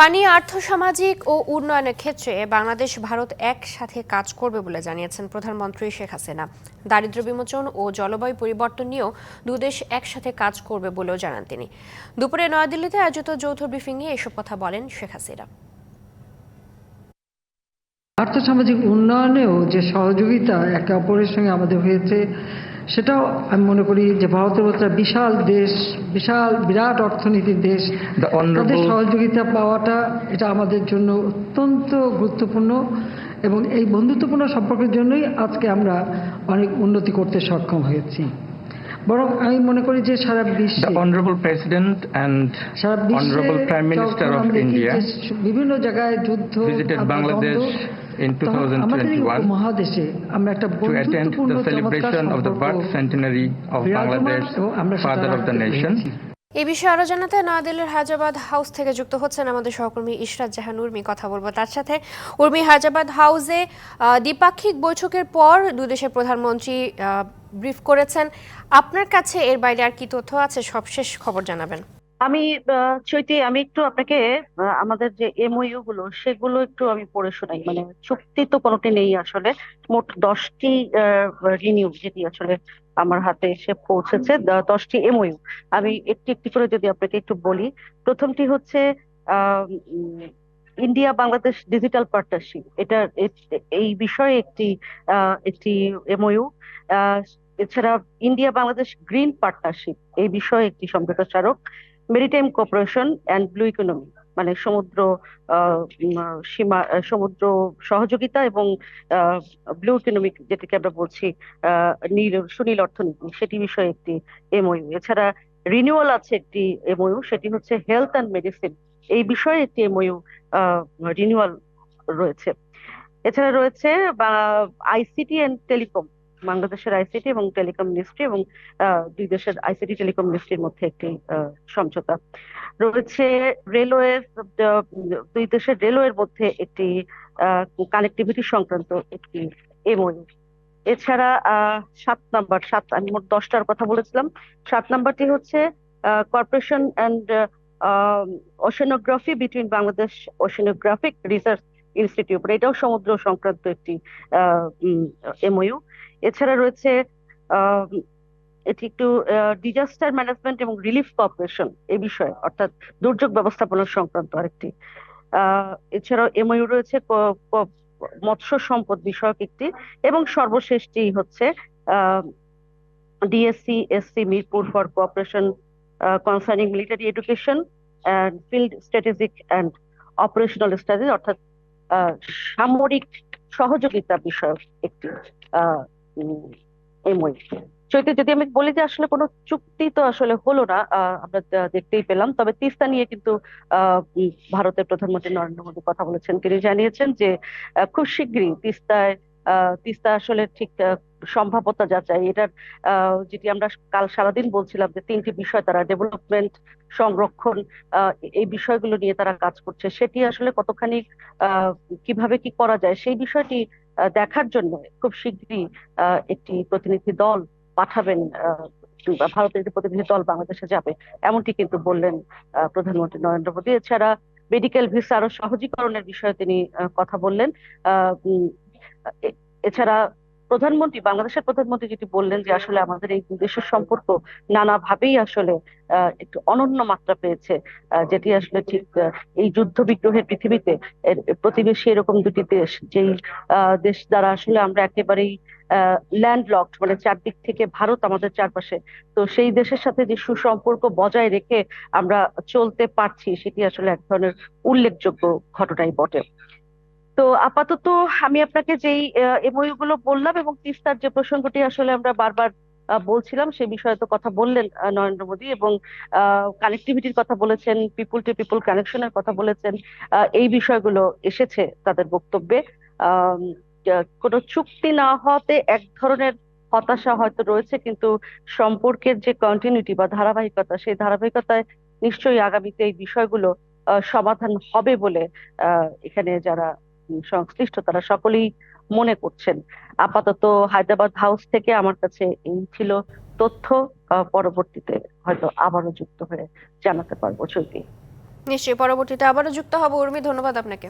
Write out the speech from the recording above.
পানি আর্থসামাজিক ও উন্নয়নের ক্ষেত্রে বাংলাদেশ, ভারত একসাথে কাজ করবে বলে জানিয়েছেন প্রধানমন্ত্রী শেখ হাসিনা। দারিদ্র্য বিমোচন ও জলবায়ু পরিবর্তন নিয়েও দুদেশ একসাথে কাজ করবে বলেও জানান তিনি। দুপুরে নয়াদিল্লিতে আয়োজিত যৌথ ব্রিফিংয়ে এসব কথা বলেন শেখ হাসিনা। আর্থসামাজিক উন্নয়নেও যে সহযোগিতা একে অপরের সঙ্গে আমাদের হয়েছে সেটাও আমি মনে করি যে ভারতের একটা বিশাল দেশ বিশাল বিরাট অর্থনীতির দেশ তাদের সহযোগিতা পাওয়াটা এটা আমাদের জন্য অত্যন্ত গুরুত্বপূর্ণ এবং এই বন্ধুত্বপূর্ণ সম্পর্কের জন্যই আজকে আমরা অনেক উন্নতি করতে সক্ষম হয়েছি। বরং আমি মনে করি যে সারা বিশ্বে President and সারা বিশ্বে Honorable Prime Minister যখন of আমরা দেখি India যে বিভিন্ন জায়গায় যুদ্ধ দ্বন্দ্ব, in তখন আমাদের এই 2021 মহাদেশে আমরা একটা to attend the celebration of the birth centenary of Bangladesh, father of the nation. এই বিষয়ে আরও জানাতে নয়াদিল্লির হায়দ্রাবাদ হাউস থেকে যুক্ত হচ্ছেন আমাদের সহকর্মী ইশরাত জাহান উর্মি কথা বলব তার সাথে। উর্মি হায়দ্রাবাদ হাউসে আহ, দ্বিপাক্ষিক বৈঠকের পর দুই দেশের প্রধানমন্ত্রী ব্রিফ করেছেন। আপনার কাছে এর বাইরে আর কি তথ্য আছে? সবশেষ খবর জানাবেন। আমি চৈতি আমি একটু আপনাকে আমাদের যে এমওইউ গুলো সেগুলো একটু আমি পড়ে শোনাই মানে চুক্তি তো কোনোটি নেই আসলে। মোট দশটি রিনিউ যেটি আসলে আমার হাতে এসে পৌঁছেছে দশটি এমওইউ আমি একটি একটি করে যদি আপনাকে একটু বলি প্রথমটি হচ্ছে ইন্ডিয়া বাংলাদেশ ডিজিটাল পার্টনারশিপ। এটা এই বিষয়ে একটি আহ, একটি এমওইউ এছাড়া ইন্ডিয়া বাংলাদেশ গ্রিন পার্টনারশিপ এই বিষয়ে একটি সমঝোতা স্মারক maritime cooperation and blue economy মানে সমুদ্র সীমা সমুদ্র সহযোগিতা এবং ব্লু ইকোনমিক যেটাকে আমরা বলছি নীল, সুনীল অর্থনীতি, সেটি বিষয়ে একটি এমওইউ। এছাড়া রিনিউয়াল আছে একটি এমওইউ, সেটি হচ্ছে হেলথ অ্যান্ড মেডিসিন এই বিষয়ে একটি এমওইউ রিনিউয়াল রয়েছে। এছাড়া রয়েছে আইসিটি অ্যান্ড টেলিকম বাংলাদেশের আইসিটি এবং টেলিকম মিনিস্ট্রি এবং দুই দেশের আইসিটি টেলিকম মিনিস্ট্রির মধ্যে একটি সমঝোতা। রয়েছে রেলওয়ে দুই দেশের রেলওয়ের মধ্যে একটি কানেক্টিভিটি সংক্রান্ত একটি এমওইউ। এছাড়া সাত নাম্বার, সাত, আমি মোট দশটার কথা বলেছিলাম। সাত নাম্বারটি হচ্ছে corporation and oceanography between Bangladesh oceanographic research institute এটাও সমুদ্র সংক্রান্ত একটি এমওইউ এছাড়া রয়েছে এটি একটু ডিজাস্টার ম্যানেজমেন্ট এবং রিলিফ কর্পোরেশন এই বিষয়ে, অর্থাৎ দুর্যোগ ব্যবস্থাপনা সংক্রান্ত আরেকটি। এছাড়াও এমওইউ রয়েছে মৎস্য সম্পদ বিষয়ক একটি, এবং সর্বশেষটি হচ্ছে DSC SC Mirpur for cooperation concerning military education and field strategic and operational studies অর্থাৎ সামরিক সহযোগিতা বিষয়ক একটি এমওই চৈতে যদি আমি বলি যে আসলে কোনো চুক্তি তো আসলে হলো না আমরা দেখতেই পেলাম, তবে তিস্তা নিয়ে কিন্তু ভারতের প্রধানমন্ত্রী নরেন্দ্র মোদী কথা বলেছেন। তিনি জানিয়েছেন যে খুব শীঘ্রই তিস্তায় তিস্তা আসলে ঠিক সম্ভাব্যতা যাচাই, এটার যেটি আমরা কাল সারাদিন বলছিলাম যে তিনটি বিষয় তারা ডেভেলপমেন্ট সংরক্ষণ এই বিষয়গুলো নিয়ে তারা কাজ করছে। সেটি আসলে কতখানি কীভাবে কি করা যায় সেই বিষয়টি দেখার জন্য খুব শীঘ্রই একটি প্রতিনিধি দল পাঠাবেন ভারতের একটি প্রতিনিধি দল বাংলাদেশে যাবে। এমনটি কিন্তু বললেন প্রধানমন্ত্রী নরেন্দ্র মোদী। এছাড়া মেডিকেল ভিসা আরও সহজীকরণের বিষয়ে তিনি কথা বললেন। এছাড়া প্রধানমন্ত্রী, বাংলাদেশের প্রধানমন্ত্রী যেটি বললেন যে আসলে আমাদের এই দুই দেশের সম্পর্ক নানাভাবেই আসলে একটু অনন্য মাত্রা পেয়েছে যেটি আসলে ঠিক এই যুদ্ধ বিগ্রহের পৃথিবীতে প্রতিবেশী এরকম দুটি দেশ, যেই দেশ দ্বারা আসলে আমরা একেবারেই ল্যান্ড লকড মানে চারদিক থেকে ভারত আমাদের চারপাশে, তো সেই দেশের সাথে যে সুসম্পর্ক বজায় রেখে আমরা চলতে পারছি, সেটি আসলে এক ধরনের উল্লেখযোগ্য ঘটনাই বটে। তো আপাতত আমি আপনাকে যেই এমওইউ গুলো বললাম এবং তিস্তার যে প্রসঙ্গটি আসলে আমরা বারবার বলছিলাম, সে বিষয়ে তো কথা বললেন নরেন্দ্র মোদী এবং কানেক্টিভিটির কথা বলেছেন পিপুল টু পিপুল কানেকশনের কথা বলেছেন এই বিষয়গুলো এসেছে তাদের বক্তব্যে। কোনো চুক্তি না হওয়াতে এক ধরনের হতাশা হয়তো রয়েছে, কিন্তু সম্পর্কের যে কন্টিনিউটি বা ধারাবাহিকতা, সেই ধারাবাহিকতায় নিশ্চয়ই আগামীতে এই বিষয়গুলো সমাধান হবে বলে এখানে যারা সংশ্লিষ্ট তারা সকলেই মনে করছেন। আপাতত হায়দ্রাবাদ হাউস থেকে আমার কাছে এই ছিল তথ্য। পরবর্তীতে হয়তো আবারও যুক্ত হয়ে জানাতে পারব চৈতি নিশ্চয়ই, পরবর্তীতে আবারও যুক্ত হব, উর্মি, ধন্যবাদ আপনাকে।